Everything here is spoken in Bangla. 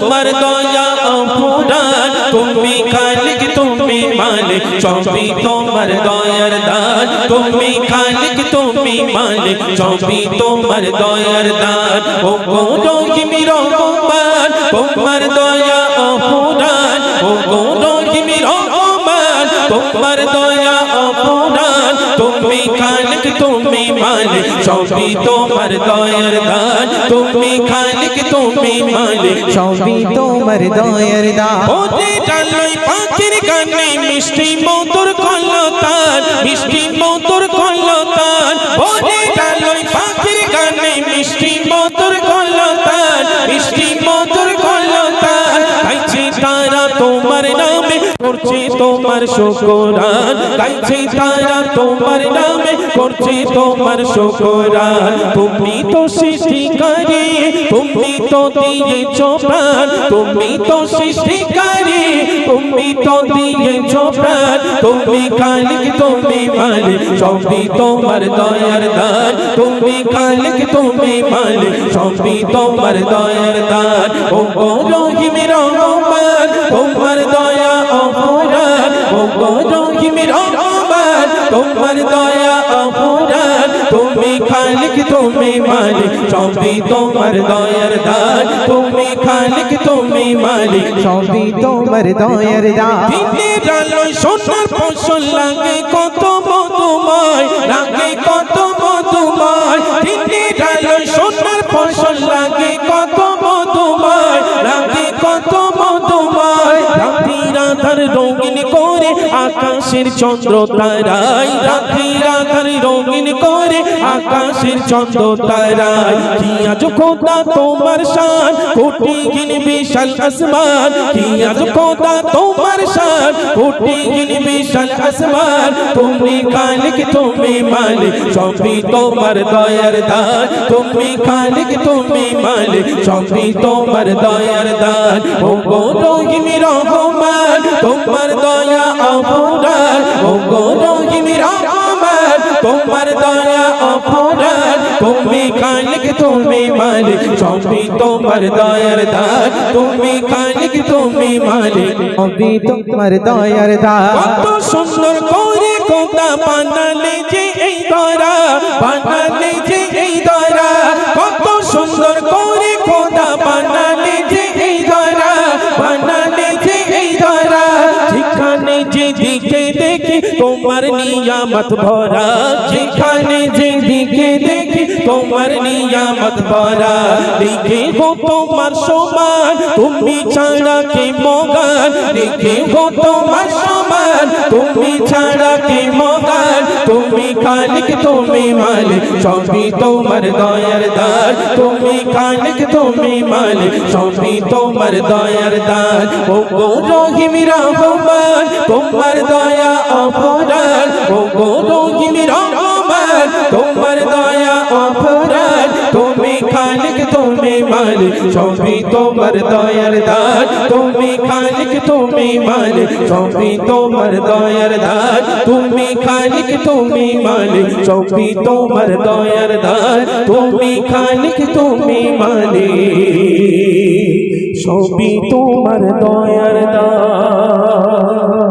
তোমার দয়া অপুরান তুমি খালিক, তুমি মালিক, সবই তোমার দয়ার দান। তুমি খালিক, তুমি মালিক, সবই তোমার দয়ার দান। ও গো রহিমি রহমান তোমার দয়া অপুরান ও গো রহিমি রহমান তোমার দয়া অপুরান তুমি সবই তোমার দয়ার দান। তুমি খালিক, তুমি মালিক, সবই তোমার দয়ার দান। ওতে ডালই পাখির গানে মিষ্টি মধুর কলতান, মিষ্টি মধুর কলতান। ওতে ডালই পাখির গানে মিষ্টি মধুর কলতান। করছে তোমার শুকরান, গাইছে তারা তোমার নামে, করছে তোমার শুকরান। তুমি তো সৃষ্টিকারী, তুমি তো দিয়েছ প্রাণ। তুমি তো সৃষ্টিকারী, তুমি তো দিয়েছ প্রাণ। তুমি খালিক তুমি মালিক, সবই তোমার দয়ার দান। তুমি খালিক তুমি মালিক, সবই তোমার দয়ার দান। ও রহিম রহমান, তোমার তোমার দয়া অপরাধ, তুমি খালিক, তুমি মালিক, সবই তোমার দয়ার দান। তুমি খালিক, তুমি মালিক, সবই তোমার দয়ার দান। দিনের আলোয় সোনার ফসল লাগে কত মধুময়, লাগে কত মধুময়। দিনের রাধার রঙিন করে আকাশের চন্দ্র তারাই রাতি রাধার রঙিন করে আকাশের চন্দ্র তারাই কি আজ খোদা তোমার শান? কোটি গিন বিশাল আসমান। কি আজ খোদা তোমার শান? কোটি গিন বিশাল আসমান। তুমি খালিক, তুমি মালিক, সবই তোমার দয়ার দান। তুমি খালিক, তুমি মালিক, সবই তোমার দয়ার দান। ও গো রহিম রহমান তোমার দয়া অপরাধ ও গো রহিম রহমান তোমার দয়া অপরাধ, তুমি খালিক, তুমি মালিক, সবই তোমার দয়ার দান তুমি খালিক, তুমি মালিক, সবই তোমার দয়ার দান কত সুন্দর করে কোথা বানালে যে এই দরা বানালে দেখি তোমার নিয়ামত ভরা। যেখানে যে দিকে দেখি তোমার নিয়ামত ভরা। দেখে গো তোমার সমান, তুমি ছাড়া কে মগান? দেখে গো তোমার সমান, তুমি ছাড়া কে মগান? তুমি খালিক তুমি মালিক সবই তোমার দয়ার দান তুমি খালিক তুমি মালিক সবই তোমার দয়ার দান ও গো রহিম রহমান, তোমার দয়া অপরাধ। ও গো রহিম রহমান মালিক সবই তোমার দয়ার দান। তুমি খালিক, তুমি মালিক সবই তোমার দয়ার দান। তুমি খালিক, তুমি মালিক সবই তোমার দয়ার দান। তুমি খালিক, তুমি মালিক সবই তোমার দয়ার দান।